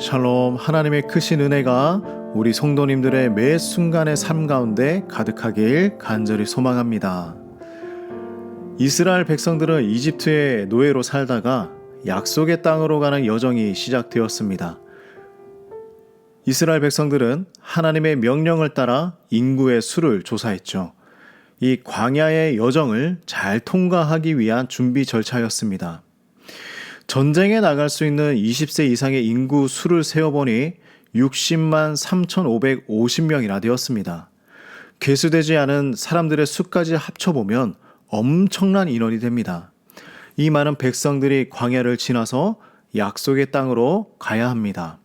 샬롬 하나님의 크신 은혜가 우리 성도님들의 매 순간의 삶 가운데 가득하길 간절히 소망합니다. 이스라엘 백성들은 이집트의 노예로 살다가 약속의 땅으로 가는 여정이 시작되었습니다. 이스라엘 백성들은 하나님의 명령을 따라 인구의 수를 조사했죠. 이 광야의 여정을 잘 통과하기 위한 준비 절차였습니다. 전쟁에 나갈 수 있는 20세 이상의 인구 수를 세어보니 60만 3,550명이나 되었습니다. 개수되지 않은 사람들의 수까지 합쳐보면 엄청난 인원이 됩니다. 이 많은 백성들이 광야를 지나서 약속의 땅으로 가야 합니다.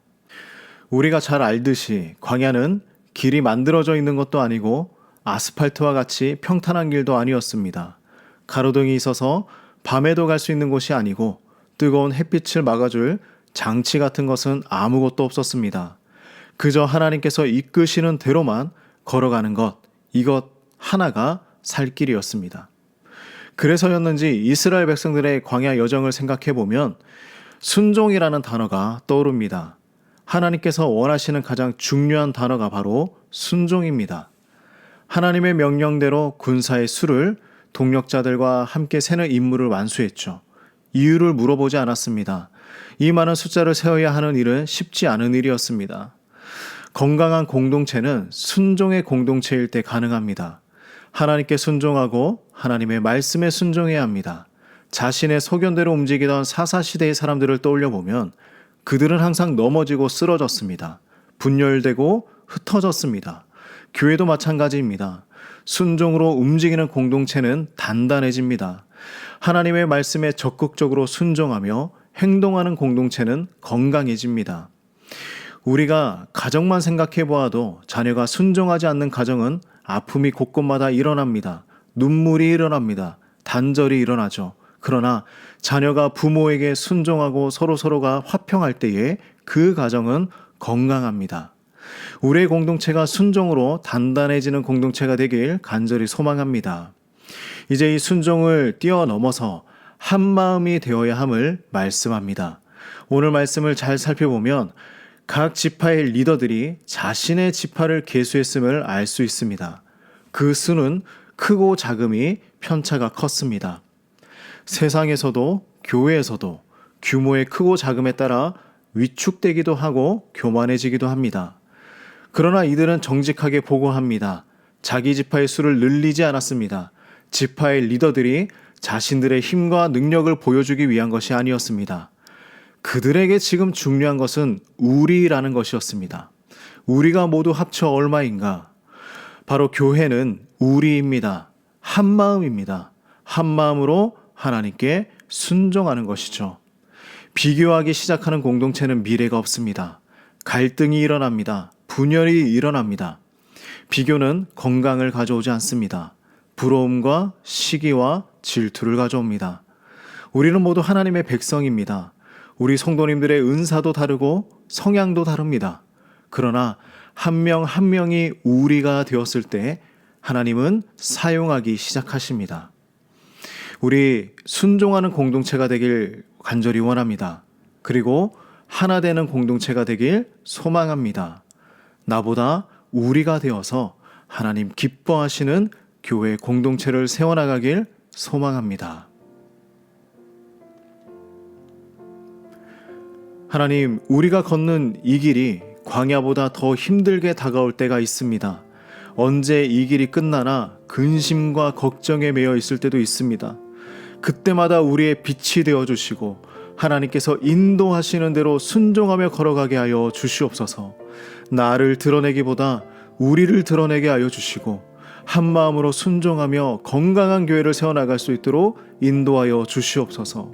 우리가 잘 알듯이 광야는 길이 만들어져 있는 것도 아니고 아스팔트와 같이 평탄한 길도 아니었습니다. 가로등이 있어서 밤에도 갈 수 있는 곳이 아니고 뜨거운 햇빛을 막아줄 장치 같은 것은 아무것도 없었습니다. 그저 하나님께서 이끄시는 대로만 걸어가는 것, 이것 하나가 살 길이었습니다. 그래서였는지 이스라엘 백성들의 광야 여정을 생각해 보면 순종이라는 단어가 떠오릅니다. 하나님께서 원하시는 가장 중요한 단어가 바로 순종입니다. 하나님의 명령대로 군사의 수를 동력자들과 함께 세는 임무를 완수했죠. 이유를 물어보지 않았습니다. 이 많은 숫자를 세워야 하는 일은 쉽지 않은 일이었습니다. 건강한 공동체는 순종의 공동체일 때 가능합니다. 하나님께 순종하고 하나님의 말씀에 순종해야 합니다. 자신의 소견대로 움직이던 사사시대의 사람들을 떠올려 보면 그들은 항상 넘어지고 쓰러졌습니다. 분열되고 흩어졌습니다. 교회도 마찬가지입니다. 순종으로 움직이는 공동체는 단단해집니다. 하나님의 말씀에 적극적으로 순종하며 행동하는 공동체는 건강해집니다. 우리가 가정만 생각해 보아도 자녀가 순종하지 않는 가정은 아픔이 곳곳마다 일어납니다. 눈물이 일어납니다. 단절이 일어나죠. 그러나 자녀가 부모에게 순종하고 서로서로가 화평할 때에 그 가정은 건강합니다. 우리의 공동체가 순종으로 단단해지는 공동체가 되길 간절히 소망합니다. 이제 이 순종을 뛰어넘어서 한 마음이 되어야 함을 말씀합니다. 오늘 말씀을 잘 살펴보면 각 지파의 리더들이 자신의 지파를 계수했음을 알 수 있습니다. 그 수는 크고 작음이 편차가 컸습니다. 세상에서도 교회에서도 규모의 크고 작음에 따라 위축되기도 하고 교만해지기도 합니다. 그러나 이들은 정직하게 보고합니다. 자기 지파의 수를 늘리지 않았습니다. 지파의 리더들이 자신들의 힘과 능력을 보여주기 위한 것이 아니었습니다. 그들에게 지금 중요한 것은 우리라는 것이었습니다. 우리가 모두 합쳐 얼마인가? 바로 교회는 우리입니다. 한 마음입니다. 한 마음으로 하나님께 순종하는 것이죠. 비교하기 시작하는 공동체는 미래가 없습니다. 갈등이 일어납니다. 분열이 일어납니다. 비교는 건강을 가져오지 않습니다. 부러움과 시기와 질투를 가져옵니다. 우리는 모두 하나님의 백성입니다. 우리 성도님들의 은사도 다르고 성향도 다릅니다. 그러나 한명한 명이 우리가 되었을 때 하나님은 사용하기 시작하십니다. 우리 순종하는 공동체가 되길 간절히 원합니다. 그리고 하나 되는 공동체가 되길 소망합니다. 나보다 우리가 되어서 하나님 기뻐하시는 교회 공동체를 세워나가길 소망합니다. 하나님, 우리가 걷는 이 길이 광야보다 더 힘들게 다가올 때가 있습니다. 언제 이 길이 끝나나 근심과 걱정에 매여 있을 때도 있습니다. 그때마다 우리의 빛이 되어 주시고 하나님께서 인도하시는 대로 순종하며 걸어가게 하여 주시옵소서. 나를 드러내기보다 우리를 드러내게 하여 주시고 한 마음으로 순종하며 건강한 교회를 세워나갈 수 있도록 인도하여 주시옵소서.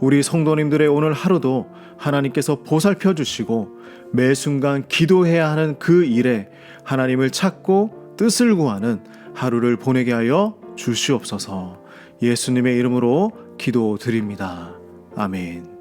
우리 성도님들의 오늘 하루도 하나님께서 보살펴 주시고 매 순간 기도해야 하는 그 일에 하나님을 찾고 뜻을 구하는 하루를 보내게 하여 주시옵소서. 예수님의 이름으로 기도드립니다. 아멘.